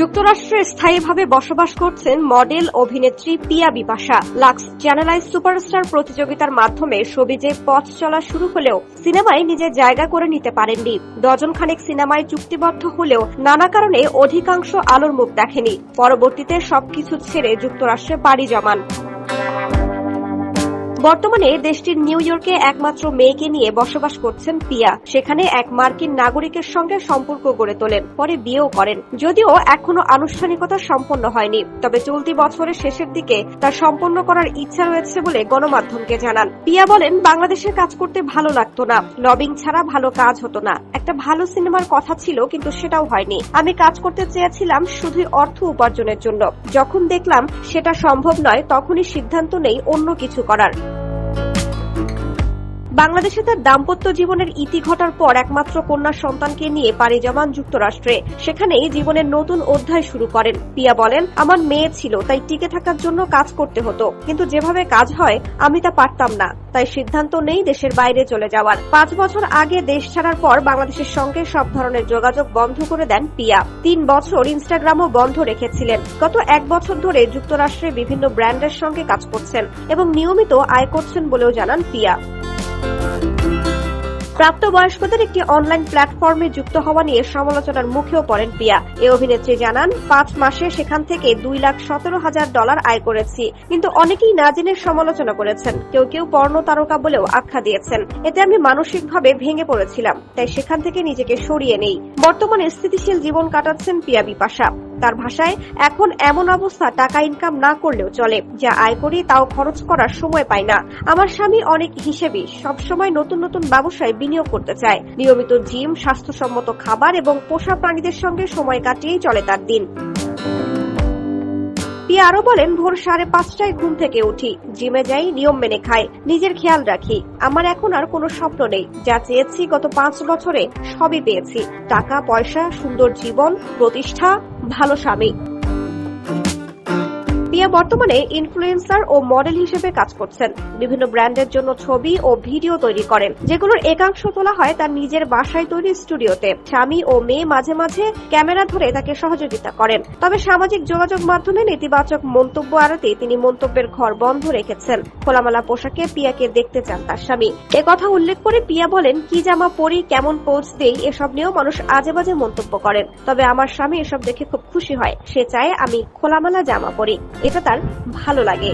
যুক্তরাষ্ট্রে স্থায়ীভাবে বসবাস করছেন মডেল অভিনেত্রী পিয়া বিপাশা। লাক্স চ্যানেলাইজ সুপারস্টার প্রতিযোগিতার মাধ্যমে সবিজে পথ চলা শুরু হলেও সিনেমায় নিজের জায়গা করে নিতে পারেননি। ডজন খানেক সিনেমায় চুক্তিবদ্ধ হলেও নানা কারণে অধিকাংশ আলোর মুখ দেখেনি। পরবর্তীতে সবকিছু ছেড়ে যুক্তরাষ্ট্রে পাড়ি জমান। বর্তমানে দেশটির নিউ ইয়র্কে একমাত্র মেয়েকে নিয়ে বসবাস করছেন পিয়া। সেখানে এক মার্কিন নাগরিকের সঙ্গে সম্পর্ক গড়ে তোলেন, পরে বিয়েও করেন। যদিও এখনও আনুষ্ঠানিকতা সম্পন্ন হয়নি, তবে চলতি বছরের শেষের দিকে তা সম্পন্ন করার ইচ্ছা রয়েছে বলে গণমাধ্যমকে জানান। পিয়া বলেন বাংলাদেশে কাজ করতে ভালো লাগতো না, লবিং ছাড়া ভালো কাজ হতো না। একটা ভালো সিনেমার কথা ছিল, কিন্তু সেটাও হয়নি। আমি কাজ করতে চেয়েছিলাম শুধুই অর্থ উপার্জনের জন্য। যখন দেখলাম সেটা সম্ভব নয়, তখনই সিদ্ধান্ত নেই অন্য কিছু করার। বাংলাদেশে তার দাম্পত্য জীবনের ইতি ঘটার পর একমাত্র কন্যা সন্তানকে নিয়ে পাড়ি জমান যুক্তরাষ্ট্রে। সেখানেই জীবনের নতুন অধ্যায় শুরু করেন। পিয়া বলেন, আমার মেয়ে ছিল, তাই টিকে থাকার জন্য কাজ করতে হতো। কিন্তু যেভাবে কাজ হয়, আমি তা পারতাম না। তাই সিদ্ধান্ত নেই দেশের বাইরে চলে যাওয়ার। পাঁচ বছর আগে দেশ ছাড়ার পর বাংলাদেশের সঙ্গে সব ধরনের যোগাযোগ বন্ধ করে দেন পিয়া। তিন বছর ইনস্টাগ্রামও বন্ধ রেখেছিলেন। গত এক বছর ধরে যুক্তরাষ্ট্রে বিভিন্ন ব্র্যান্ডের সঙ্গে কাজ করছেন এবং নিয়মিত আয় করছেন বলেও জানান পিয়া। প্রাপ্তবয়স্কদের একটি অনলাইন প্ল্যাটফর্মে যুক্ত হওয়া নিয়ে সমালোচনার মুখেও পড়েন পিয়া। এ অভিনেত্রী জানান, পাঁচ মাসে সেখান থেকে দুই লাখ সতেরো হাজার ডলার আয় করেছি। কিন্তু অনেকেই না জেনে সমালোচনা করেছেন। কেউ কেউ পর্ণ তারকা বলেও আখ্যা দিয়েছেন। এতে আমি মানসিকভাবে ভেঙে পড়েছিলাম, তাই সেখান থেকে নিজেকে সরিয়ে নেই। বর্তমানে স্থিতিশীল জীবন কাটাচ্ছেন পিয়া বিপাশা। তার ভাষায়, এখন এমন অবস্থা টাকা ইনকাম না করলেও চলে, যা আয় করি তাও খরচ করার সময় পাই না। আমার স্বামী অনেক হিসেবে, সবসময় নতুন নতুন ব্যবসায় বিনিয়োগ করতে চায়। নিয়মিত জিম, স্বাস্থ্যসম্মত খাবার এবং পোষা প্রাণীদের সঙ্গে সময় কাটিয়েই চলে তার দিন। পিয়া আরও বলেন, ভোর সাড়ে পাঁচটায় ঘুম থেকে উঠি, জিমে যাই, নিয়ম মেনে খাই, নিজের খেয়াল রাখি। আমার এখন আর কোনো স্বপ্ন নেই, যা চেয়েছি গত পাঁচ বছরে সবই পেয়েছি। টাকা, পয়সা, সুন্দর জীবন, প্রতিষ্ঠা, ভালো স্বামী। পিয়া বর্তমানে ইনফ্লুয়েন্সার ও মডেল হিসেবে কাজ করছেন। বিভিন্ন ব্র্যান্ডের জন্য ছবি ও ভিডিও তৈরি করেন। যেগুলোর একাংশ তোলা হয় তার নিজের বাসায় তৈরি স্টুডিওতে। স্বামী ও মেয়ে মাঝে মাঝে ক্যামেরা ধরে তাকে সহযোগিতা করেন। তবে সামাজিক যোগাযোগ মাধ্যমে নেতিবাচক মন্তব্য আড়াতে তিনি মন্তব্যের ঘর বন্ধ রেখেছেন। খোলামেলা পোশাকে পিয়াকে দেখতে চান তার স্বামী। কথা উল্লেখ করে পিয়া বলেন, কি জামা পরি, কেমন পোজ দেই, এসব নিয়েও মানুষ আজে বাজে মন্তব্য করেন। তবে আমার স্বামী এসব দেখে খুব খুশি হয়। সে চায় আমি খোলামেলা জামা পরি। এটা তার ভালো লাগে।